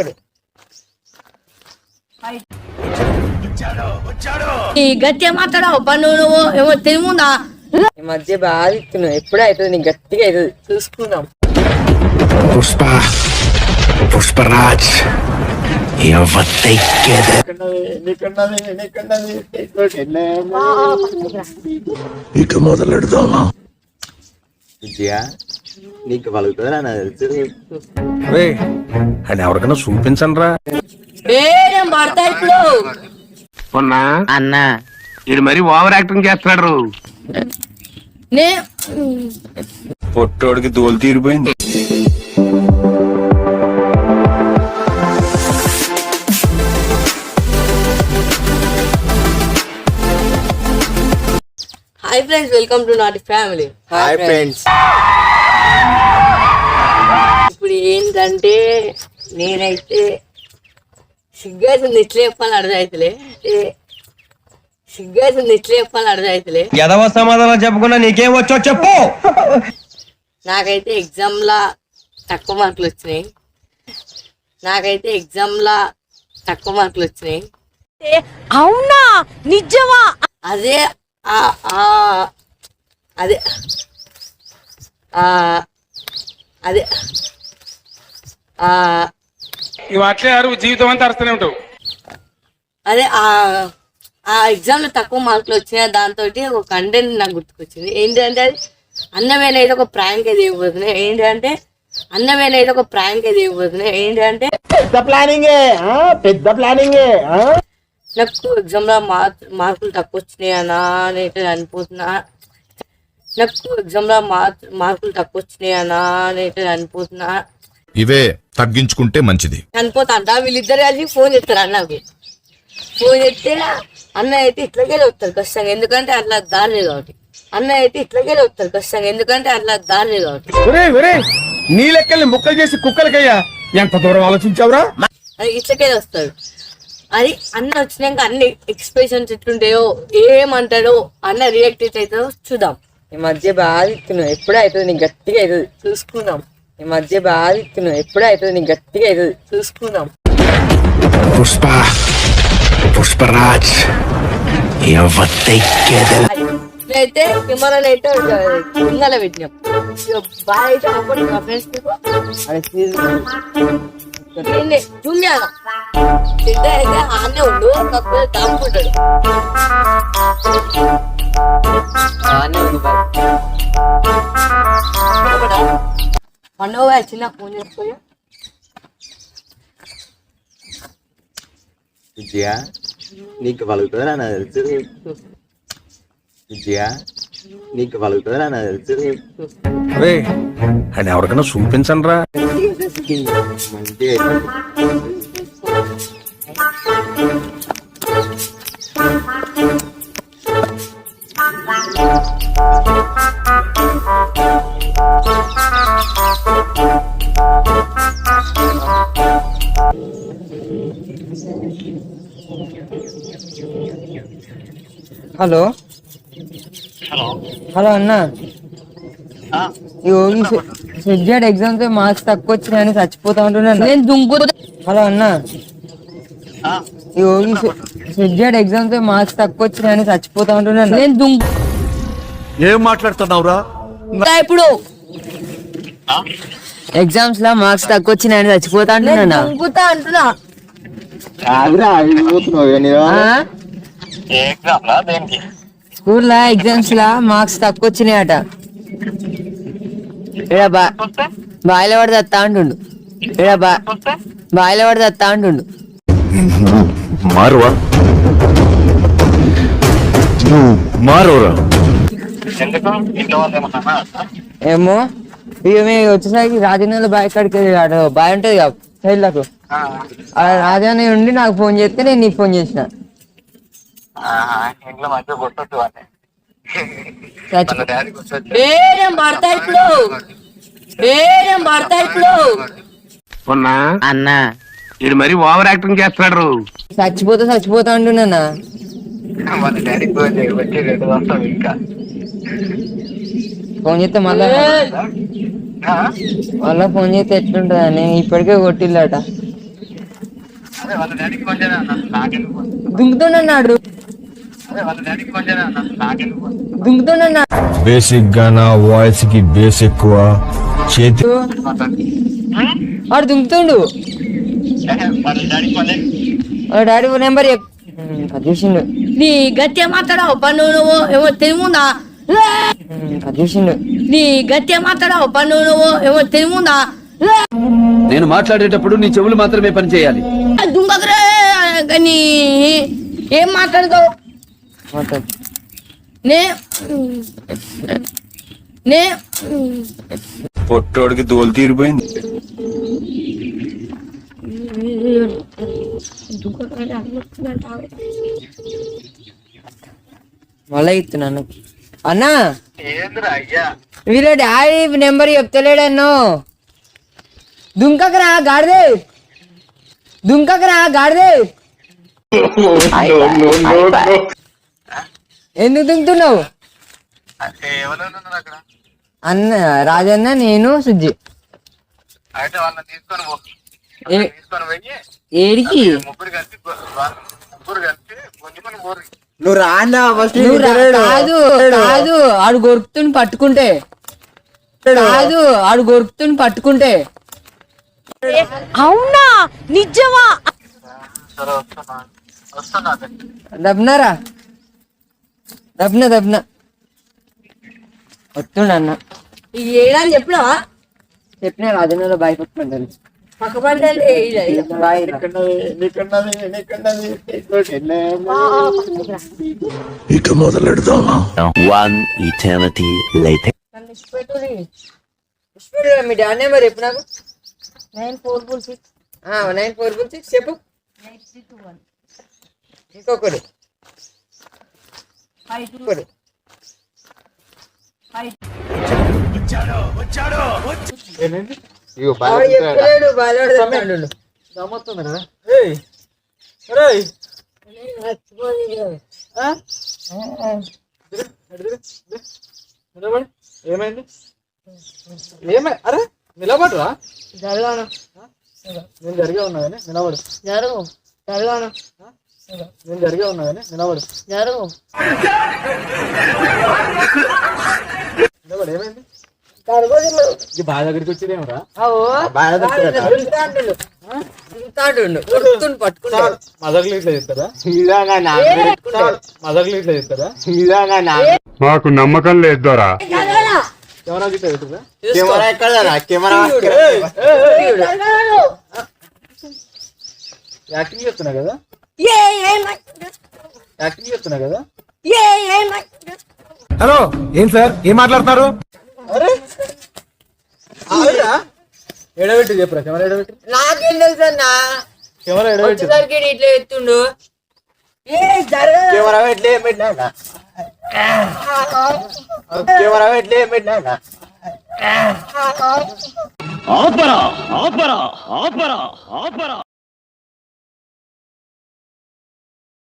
Super ఈ గట్టిగా మాట్లాడవు పన్ను నువ్వు ఏమో తెలిముందా ఈ మధ్య బాగా ఇస్తున్నావు ఎప్పుడే అవుతుంది నీకు గట్టిగా అవుతుంది చూసుకుందాం. పుష్ప పుష్పరాజ్ ఇక మొదలెడదామా? విజయ? నీకు పలుకుతుందా అని ఎవరికైనా చూపించండి రా బేరం పడతా ఇప్పుడు. ఉన్నా అన్నా. ఇది మరి ఓవర్ యాక్టింగ్ చేస్తున్నాడు. నే పొట్టోడికి దోలు తీరిపోయింది. హాయ్ ఫ్రెండ్స్ వెల్కమ్ టు నాటి ఫ్యామిలీ. Hi friends. ఇప్పుడు ఏంటంటే నేనైతే సిగ్గైతుంది ఎట్లా చెప్పాలి అర్థమవుతలే అంటే సిగ్గైతుంది ఎట్లా చెప్పాలి అర్థమవుతలే ఎదవ సమాధానం చెప్పకుండా నీకేం వచ్చో చెప్పు. నాకైతే ఎగ్జామ్లా తక్కువ మార్కులు వచ్చినాయి. నాకైతే ఎగ్జామ్లా తక్కువ మార్కులు వచ్చినాయి. అవునా? నిజమా? అదే ఆ ఆ అదే ఆ అదే ఆ ఇవి అట్లే అరువు జీవితం అంతా అరుస్తూనే ఉంటావు. అదే ఆ ఆ ఎగ్జామ్లో తక్కువ మార్కులు వచ్చినాయి దాంతో ఒక కంటెంట్ నాకు గుర్తుకొచ్చింది. ఏంటంటే అది అన్నమైన అయితే ఒక ప్రాంక్ అయితే ఇవ్వబోతున్నాయి ఏంటంటే అన్నమైన అయితే ఒక ప్రాంక్ అయితే ఇవ్వబోతున్నాయి ఏంటంటే పెద్ద ప్లానింగే పెద్ద ప్లానింగే నాకు ఎగ్జామ్లో మార్క్ మార్కులు తక్కువ వచ్చినాయి అనా అని అయితే అనిపోతున్నా. నాకు ఎగ్జామ్లో మార్క్ మార్కులు తక్కువ వచ్చినాయి అనా అని అయితే అనిపోతున్నా. ఇవే తగ్గించుకుంటే మంచిది. చనిపోతా అంట వీళ్ళిద్దరు కలిసి ఫోన్ చేస్తారు అన్నకి. ఫోన్ చేస్తే అన్న అయితే ఇట్లాగే వస్తారు ఖచ్చితంగా. ఎందుకంటే అట్లా దారి కాబట్టి. అన్న అయితే ఇట్లాగే వస్తారు ఖచ్చితంగా. ఎందుకంటే అట్లా దారి కాబట్టి. నీ లెక్కల్ని ముక్కలు చేసి కుక్కలకయ్యా. ఎంత దూరం ఆలోచించావురా? అది ఇట్లకే వస్తాడు అది అన్న వచ్చినాక అన్ని ఎక్స్ప్రెషన్స్ ఎట్లుంటాయో ఏమంటాడో అన్న రియాక్ట్ అవుతుందో చూద్దాం. ఈ మధ్య బాగా ఇస్తున్నావు ఎప్పుడే అవుతుంది నీకు గట్టిగా అవుతుంది చూసుకుందాం. ఈ మధ్య బాగా ఇస్తున్నావు ఎప్పుడే అవుతుంది నీకు గట్టిగా అవుతుంది చూసుకుందాం. పుష్ప పుష్పరాజ్ ఇట్లయితే కెమెరాలు అయితే కిందలో పెట్టినాం. ఇక బాగా అయితే అప్పుడు మా ఫ్రెండ్స్ అది సీరియస్ చూమ్యాను తింటే అయితే ఆనే ఉండు కాకపోతే దాక్కుంటాడు బాగానే ఉంది బాయ్. పండుగ చిన్న ఫోన్ చేసుకోయా విజయ నీకు పలుకుతుందా నాకు తెలుసు. విజయ నీకు పలుకుతుందా నాకు తెలుసు. అని ఎవరికైనా చూపించండి రా హలో హలో. అన్న. ఈ సబ్జెక్ట్ ఎగ్జామ్తో మార్క్స్ తక్కువ వచ్చినాయని చచ్చిపోతా ఉంటున్నాను నేను దుంకు హలో అన్న. ఈ సబ్జెక్ట్ ఎగ్జామ్తో మార్క్స్ తక్కువ వచ్చినాయని చచ్చిపోతా ఉంటున్నాను నేను దుంకు ఏం మాట్లాడుతున్నావురా? ఇప్పుడు. ఎగ్జామ్స్లో మార్క్స్ తక్కువ వచ్చినాయని చచ్చిపోతా నేను అంటున్నా. స్కూల్లో ఎగ్జామ్స్ లా మార్క్స్ తక్కువ వచ్చినాయట బాయిల పడి తత్తా అంటుండు. బా బాయిల పడి తత్తా అంటుండు. మారువా? మారురా ఏమో. ఇక మేము వచ్చేసరికి రాజన్నల బాయ్ కాడికి బాయ్ ఉంటది కదా సైడ్లకు ఆ. రాజన్న ఉండి నాకు ఫోన్ చేస్తే నేను నీకు ఫోన్ చేసిన. అన్నా. ఇది మరి ఓవర్ యాక్టింగ్ చేస్తున్నాడు. చచ్చిపోతా చచ్చిపోతా అంటున్నా ఫోన్ చేస్తే మళ్ళా మళ్ళా ఫోన్ చేస్తే ఎట్లుంటదని ఇప్పటికే కొట్టిల్లట. దుంకుతుండన్నాడు దుంకుతుండన్నాడు బేసిక్గా నా వాయిస్కి బేస్ ఎక్కువ. చేతి వాడు దుంకుతుండు. వాడు డాడీ నెంబర్ చూసిండు. నీ గట్టిగా మాట్లాడావు పన్ను నువ్వు ఏమో చూసిండు నీ గట్టిగా మాట్లాడావు పన్ను నువ్వు ఏమో తెలిముందా నేను మాట్లాడేటప్పుడు నీ చెవులు మాత్రమే పనిచేయాలి. దుంగకరే కానీ ఏం మాట్లాడతావు? మాట్లాడు. నే నే పొట్టోడికి దోలు తీరిపోయింది. మళ్ళీ ఇస్తున్నాను అన్నా? వీళ్ళ డాడీ నెంబర్ చెప్తలేడన్నో. దుంకకరా గాడిదే. దుంకకరా గాడిదే. ఎందుకు దుంకుతున్నావు? అన్న రాజన్న నేను సుజ్జి. ఏ- ఏడికి? నువ్వు రానా ఫస్ట్ నువ్వు రా- కాదు కాదు ఆడు గొరుకుతుని పట్టుకుంటే. కాదు ఆడు గొరుకుతుని పట్టుకుంటే. అవునా? నిజమా? దబ్నారా? దబ్న దబ్న. వస్తుండ అన్న. ఈ ఏడాది చెప్పినావా? చెప్పిన రాజన్నలో బాయ్ పట్టుకుంటాను పక్క పంటే బాయ్ రా. ఇక మొదలెడదాం One eternity later. ఇష్టపడు మీ డాడీ నెంబర్ చెప్పు నాకు nine four four six nine four four six చెప్పు ఇంకొకరు ఇంకొకరు ఇగో వాడు చెప్పలేడు బాధపడి చెప్పాడు ఏమైంది? ఏమై అరే నిలబడరా? జరగాను. నేను జరిగే ఉన్నా కానీ నిలబడు. జరుగు జరగాను. నేను జరిగే ఉన్నా కానీ నిలబడు. జరుగు. నిలబడు ఏమైంది? దగ్గరికి వచ్చేదేమరా? ఇట్లా ఇట్లా మాకు నమ్మకం లేదు కెమెరా గిట్లా పెట్టురా కెమెరా ఎక్కడ? కెమెరా యాక్టింగ్ చేస్తున్నా కదా? ఏ ఏం యాక్టింగ్ చేస్తున్నా కదా? ఏ ఏం. హలో ఏం సార్? ఏం మాట్లాడుతున్నారు? ఎడబెట్టి చెప్పురా కెమెరా ఎడబెట్టి నాకేం తెలుసు అన్న కెమెరా ఎడబెట్టి వచ్చేసరికి ఇట్లా ఎత్తుండు కెమెరా పెట్టలే పెట్టినా కెమెరా పెట్టలే పెట్టినా Opera! Opera! Opera! Opera!